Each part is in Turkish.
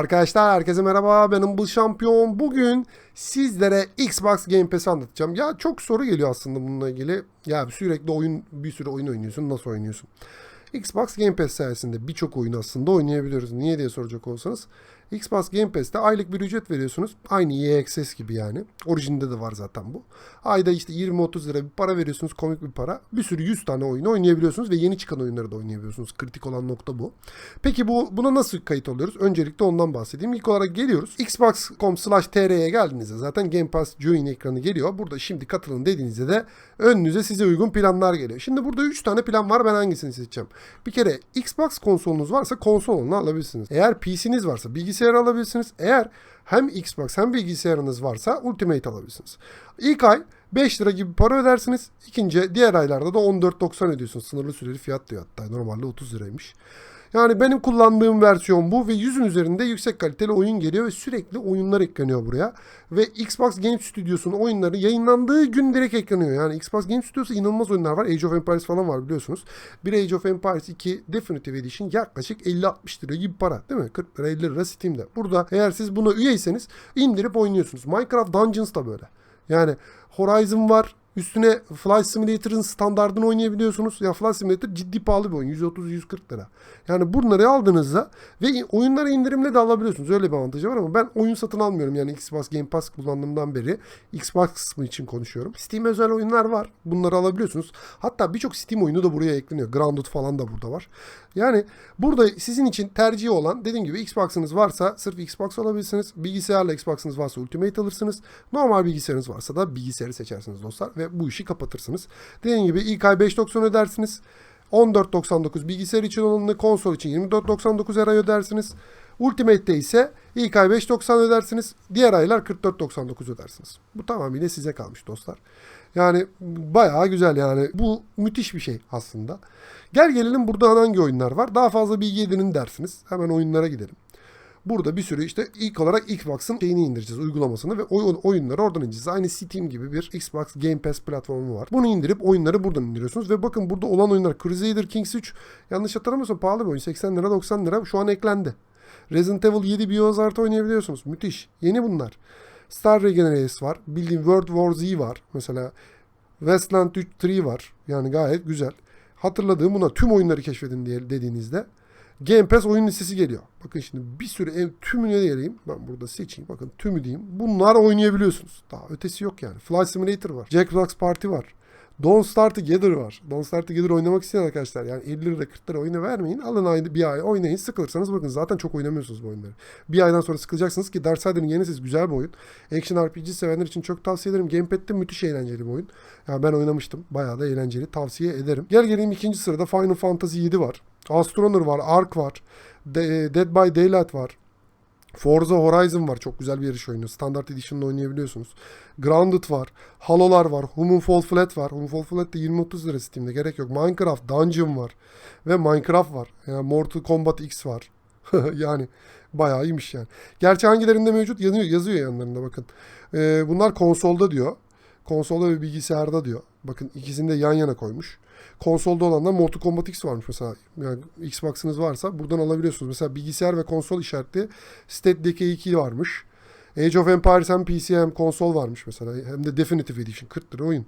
Arkadaşlar herkese merhaba benim bu şampiyon. Bugün sizlere Xbox Game Pass'i anlatacağım. Ya çok soru geliyor aslında bununla ilgili. Ya sürekli oyun bir sürü oyun oynuyorsun nasıl oynuyorsun? Xbox Game Pass sayesinde birçok oyun aslında oynayabiliyoruz. Niye diye soracak olsanız. Xbox Game Pass'te aylık bir ücret veriyorsunuz. Aynı EA Access gibi yani. Orijinde de var zaten bu. Ayda işte 20-30 lira bir para veriyorsunuz. Komik bir para. Bir sürü 100 tane oyunu oynayabiliyorsunuz ve yeni çıkan oyunları da oynayabiliyorsunuz. Kritik olan nokta bu. Peki bu buna nasıl kayıt oluyoruz? Öncelikle ondan bahsedeyim. İlk olarak geliyoruz. Xbox.com slash tr'ye geldiğinizde zaten Game Pass Join ekranı geliyor. Burada şimdi katılın dediğinizde de önünüze size uygun planlar geliyor. Şimdi burada 3 tane plan var. Ben hangisini seçeceğim? Bir kere Xbox konsolunuz varsa konsolunu alabilirsiniz. Eğer PC'niz varsa bilgisayar alabilirsiniz. Eğer hem Xbox hem bilgisayarınız varsa Ultimate alabilirsiniz. İlk ay 5 lira gibi para ödersiniz. İkinci diğer aylarda da 14.90 ödüyorsunuz. Sınırlı süreli fiyat diyor hatta. Normalde 30 liraymış. Yani benim kullandığım versiyon bu ve yüzün üzerinde yüksek kaliteli oyun geliyor ve sürekli oyunlar ekleniyor buraya. Ve Xbox Game Studios'un oyunları yayınlandığı gün direkt ekleniyor. Yani Xbox Game Studios'ta inanılmaz oyunlar var. Age of Empires falan var biliyorsunuz. Bir Age of Empires 2 Definitive Edition yaklaşık 50-60 lira gibi para değil mi? 40 lira 50 lira Steam'de. Burada eğer siz buna üyeyseniz indirip oynuyorsunuz. Minecraft Dungeons da böyle. Yani Horizon var, Üstüne Flight Simulator'ın standartını oynayabiliyorsunuz. Ya Flight Simulator ciddi pahalı bir oyun. 130-140 lira. Yani bunları aldığınızda ve oyunları indirimle de alabiliyorsunuz. Öyle bir avantajı var ama ben oyun satın almıyorum. Yani Xbox Game Pass kullandığımdan beri Xbox kısmı için konuşuyorum. Steam özel oyunlar var. Bunları alabiliyorsunuz. Hatta birçok Steam oyunu da buraya ekleniyor. Grounded falan da burada var. Yani burada sizin için tercih olan dediğim gibi Xbox'ınız varsa sırf Xbox alabilirsiniz. Bilgisayarla Xbox'ınız varsa Ultimate alırsınız. Normal bilgisayarınız varsa da bilgisayarı seçersiniz dostlar ve bu işi kapatırsınız. Dediğim gibi ilk ay 5.90 ödersiniz. 14.99 bilgisayar için olanını konsol için 24.99 her ay ödersiniz. Ultimate'de ise ilk ay 5.90 ödersiniz. Diğer aylar 44.99 ödersiniz. Bu tamamıyla size kalmış dostlar. Yani bayağı güzel yani. Bu müthiş bir şey aslında. Gel gelelim burada hangi oyunlar var. Daha fazla bilgi edinin dersiniz. Hemen oyunlara gidelim. Burada bir sürü işte ilk olarak Xbox'ın şeyini indireceğiz uygulamasını ve oyun, oyunları oradan indireceğiz. Aynı Steam gibi bir Xbox Game Pass platformu var. Bunu indirip oyunları buradan indiriyorsunuz ve bakın burada olan oyunlar Crusader Kings 3 yanlış hatırlamıyorsam pahalı bir oyun 80 lira 90 lira şu an eklendi. Resident Evil 7 Biohazard oynayabiliyorsunuz. Müthiş. Yeni bunlar. Star Regenerates var. Bildiğim World War Z var. Mesela Westland 3 3 var. Yani gayet güzel. Hatırladığım buna tüm oyunları keşfedin diye dediğinizde Game Pass oyun listesi geliyor. Bakın şimdi bir sürü ev tümüne diyelim. Ben burada seçeyim. Bakın tümü diyeyim. Bunlar oynayabiliyorsunuz. Daha ötesi yok yani. Fly Simulator var. Jackbox Party var. Don't Start Together var. Don't Start Together oynamak isteyen arkadaşlar yani 50 lira 40 lira oyunu vermeyin. Alın ayda bir ay oynayın. Sıkılırsanız bakın zaten çok oynamıyorsunuz bu oyunları. Bir aydan sonra sıkılacaksınız ki Darksider'ın yeni siz güzel bir oyun. Action RPG sevenler için çok tavsiye ederim. Gamepad'de müthiş eğlenceli bir oyun. Yani ben oynamıştım. Bayağı da eğlenceli. Tavsiye ederim. Gel geleyim ikinci sırada Final Fantasy 7 var. Astronomer var. Ark var. Dead by Daylight var. Forza Horizon var. Çok güzel bir yarış oyunu. Standart Edition'da oynayabiliyorsunuz. Grounded var. Halo'lar var. Human Fall Flat var. Human Fall Flat de 20-30 lira Steam'de. Gerek yok. Minecraft, Dungeon var. Ve Minecraft var. Yani Mortal Kombat X var. yani bayağı iyiymiş yani. Gerçi hangilerinde mevcut yazıyor, yazıyor yanlarında bakın. Ee, bunlar konsolda diyor. Konsolda ve bilgisayarda diyor. Bakın ikisini de yan yana koymuş. Konsolda olanlar Mortal Kombat X varmış mesela. Yani Xbox'ınız varsa buradan alabiliyorsunuz. Mesela bilgisayar ve konsol işaretli State Decay 2 varmış. Age of Empires hem PC hem konsol varmış mesela. Hem de Definitive Edition. 40 lira oyun.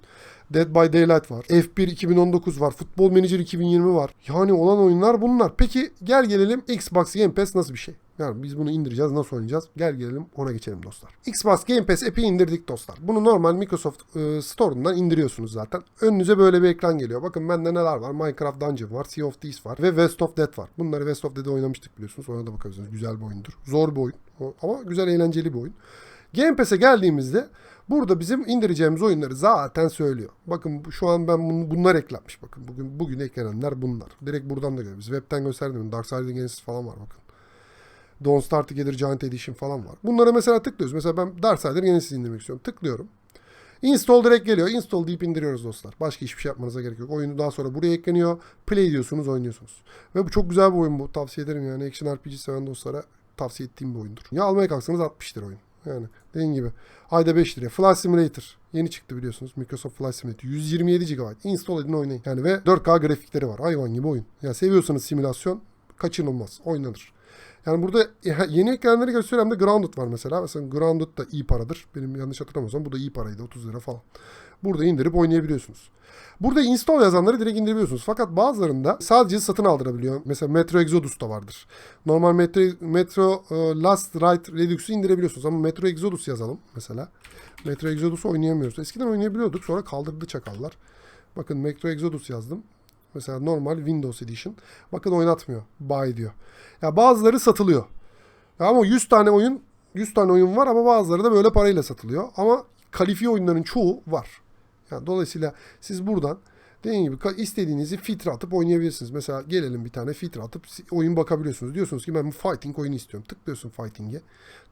Dead by Daylight var. F1 2019 var. Football Manager 2020 var. Yani olan oyunlar bunlar. Peki gel gelelim Xbox Game Pass nasıl bir şey? Yani biz bunu indireceğiz. Nasıl oynayacağız? Gel gelelim ona geçelim dostlar. Xbox Game Pass app'i indirdik dostlar. Bunu normal Microsoft e, Store'undan indiriyorsunuz zaten. Önünüze böyle bir ekran geliyor. Bakın bende neler var? Minecraft Dungeon var. Sea of Thieves var. Ve West of Dead var. Bunları West of Dead'e oynamıştık biliyorsunuz. Ona da bakabilirsiniz. Güzel bir oyundur. Zor bir oyun. Ama güzel eğlenceli bir oyun. Game Pass'e geldiğimizde burada bizim indireceğimiz oyunları zaten söylüyor. Bakın şu an ben bunu, bunlar eklenmiş. Bakın bugün bugün eklenenler bunlar. Direkt buradan da görüyoruz. Web'ten gösterdim. Dark Side Genesis falan var bakın. Don't Start Together Giant Edition falan var. Bunlara mesela tıklıyoruz. Mesela ben Darksider Genesis indirmek istiyorum. Tıklıyorum. Install direkt geliyor. Install deyip indiriyoruz dostlar. Başka hiçbir şey yapmanıza gerek yok. Oyunu daha sonra buraya ekleniyor. Play diyorsunuz, oynuyorsunuz. Ve bu çok güzel bir oyun bu. Tavsiye ederim yani. Action RPG seven dostlara tavsiye ettiğim bir oyundur. Ya almaya kalksanız 60 lira oyun. Yani dediğim gibi. Ayda 5 liraya. Flight Simulator. Yeni çıktı biliyorsunuz. Microsoft Flight Simulator. 127 GB. Install edin oynayın. Yani ve 4K grafikleri var. Hayvan gibi oyun. Ya seviyorsanız simülasyon kaçınılmaz. Oynanır. Yani burada yeni eklenenleri gösteriyorum da Grounded var mesela. Mesela Grounded da iyi paradır. Benim yanlış hatırlamıyorsam bu da iyi paraydı 30 lira falan. Burada indirip oynayabiliyorsunuz. Burada install yazanları direkt indirebiliyorsunuz. Fakat bazılarında sadece satın aldırabiliyor. Mesela Metro Exodus da vardır. Normal Metro, Metro e, Last Ride Redux'u indirebiliyorsunuz. Ama Metro Exodus yazalım mesela. Metro Exodus'u oynayamıyoruz. Eskiden oynayabiliyorduk sonra kaldırdı çakallar. Bakın Metro Exodus yazdım. Mesela normal Windows Edition. Bakın oynatmıyor. Buy diyor. Ya bazıları satılıyor. Ya ama 100 tane oyun 100 tane oyun var ama bazıları da böyle parayla satılıyor. Ama kalifiye oyunların çoğu var. Yani dolayısıyla siz buradan dediğim gibi istediğinizi filtre atıp oynayabilirsiniz. Mesela gelelim bir tane filtre atıp oyun bakabiliyorsunuz. Diyorsunuz ki ben bir fighting oyunu istiyorum. Tıklıyorsun fighting'e.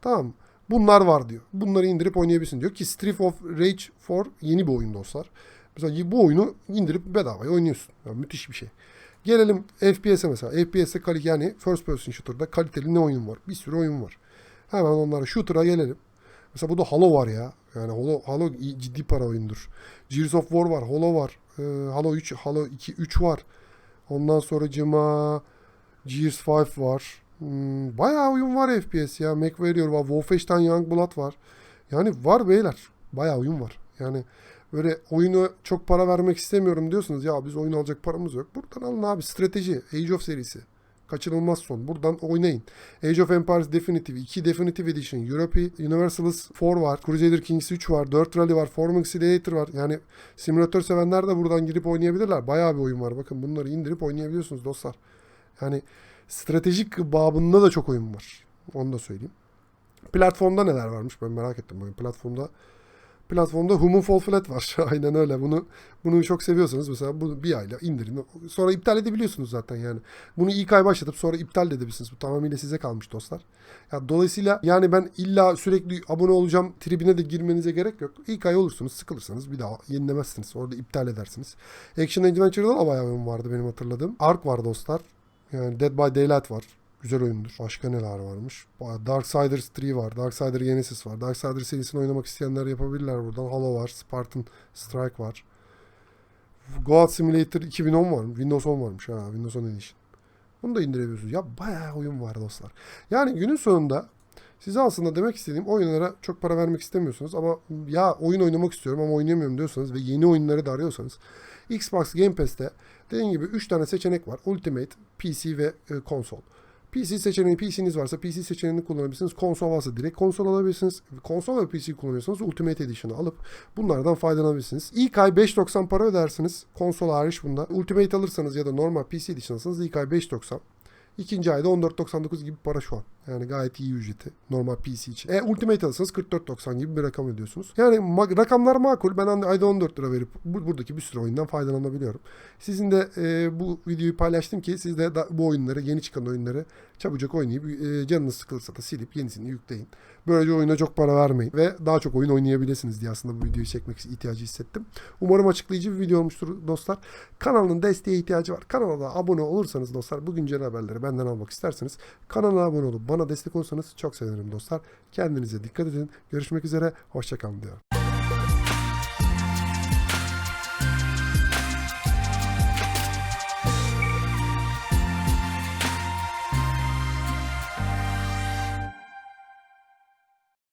Tamam? Bunlar var diyor. Bunları indirip oynayabilirsin diyor ki Street of Rage 4 yeni bir oyun dostlar. Mesela bu oyunu indirip bedavaya oynuyorsun. Yani müthiş bir şey. Gelelim FPS'e mesela. FPS'e kali yani first person shooter'da kaliteli ne oyun var? Bir sürü oyun var. Hemen onlara shooter'a gelelim. Mesela burada Halo var ya. Yani Halo, Halo ciddi para oyundur. Gears of War var, Halo var. Ee, Halo 3, Halo 2, 3 var. Ondan sonra cıma Gears 5 var. Hmm, bayağı oyun var FPS ya. MechWarrior var. Wolfenstein Youngblood var. Yani var beyler. Bayağı oyun var. Yani böyle oyunu çok para vermek istemiyorum diyorsunuz. Ya biz oyun alacak paramız yok. Buradan alın abi. Strateji. Age of serisi. Kaçınılmaz son. Buradan oynayın. Age of Empires Definitive 2 Definitive Edition, Europe Universalis 4 var, Crusader Kings 3 var, 4 Rally var, Forming Simulator var. Yani simülatör sevenler de buradan girip oynayabilirler. Bayağı bir oyun var. Bakın bunları indirip oynayabiliyorsunuz dostlar. Yani stratejik babında da çok oyun var. Onu da söyleyeyim. Platformda neler varmış ben merak ettim. Bugün platformda platformda Human Fall Flat var. Aynen öyle. Bunu bunu çok seviyorsanız mesela bunu bir ayla indirin. Sonra iptal edebiliyorsunuz zaten yani. Bunu ilk ay başlatıp sonra iptal de edebilirsiniz. Bu tamamıyla size kalmış dostlar. Ya dolayısıyla yani ben illa sürekli abone olacağım tribine de girmenize gerek yok. İlk ay olursunuz sıkılırsınız bir daha yenilemezsiniz. Orada iptal edersiniz. Action Adventure'da da bayağı oyun vardı benim hatırladığım. Ark var dostlar. Yani Dead by Daylight var. Güzel oyundur. Başka neler varmış? Darksiders 3 var. Darksider Genesis var. Darksider serisini oynamak isteyenler yapabilirler buradan. Halo var. Spartan Strike var. Goat Simulator 2010 var. Windows 10 varmış ha. Windows 10 Edition. Bunu da indirebiliyorsunuz. Ya bayağı oyun var dostlar. Yani günün sonunda size aslında demek istediğim oyunlara çok para vermek istemiyorsunuz ama ya oyun oynamak istiyorum ama oynayamıyorum diyorsanız ve yeni oyunları da arıyorsanız Xbox Game Pass'te dediğim gibi 3 tane seçenek var. Ultimate, PC ve e, konsol. PC seçeneği PC'niz varsa PC seçeneğini kullanabilirsiniz. Konsol varsa direkt konsol alabilirsiniz. Konsol ve PC kullanıyorsanız Ultimate Edition'ı alıp bunlardan faydalanabilirsiniz. İlk ay 5.90 para ödersiniz. Konsol hariç bunda. Ultimate alırsanız ya da normal PC Edition alırsanız ilk ay 5.90. İkinci ayda 14.99 gibi para şu an. Yani gayet iyi ücreti. Normal PC için. E Ultimate alırsanız 44.90 gibi bir rakam ödüyorsunuz. Yani ma- rakamlar makul. Ben hani ayda 14 lira verip bu- buradaki bir sürü oyundan faydalanabiliyorum. Sizin de e, bu videoyu paylaştım ki siz de da- bu oyunları, yeni çıkan oyunları çabucak oynayıp e, canınız sıkılırsa da silip yenisini yükleyin. Böylece oyuna çok para vermeyin ve daha çok oyun oynayabilirsiniz diye aslında bu videoyu çekmek ihtiyacı hissettim. Umarım açıklayıcı bir video olmuştur dostlar. Kanalın desteğe ihtiyacı var. Kanala da abone olursanız dostlar bu güncel haberleri benden almak isterseniz kanala abone olup bana destek olursanız çok sevinirim dostlar. Kendinize dikkat edin. Görüşmek üzere. Hoşçakalın diyorum.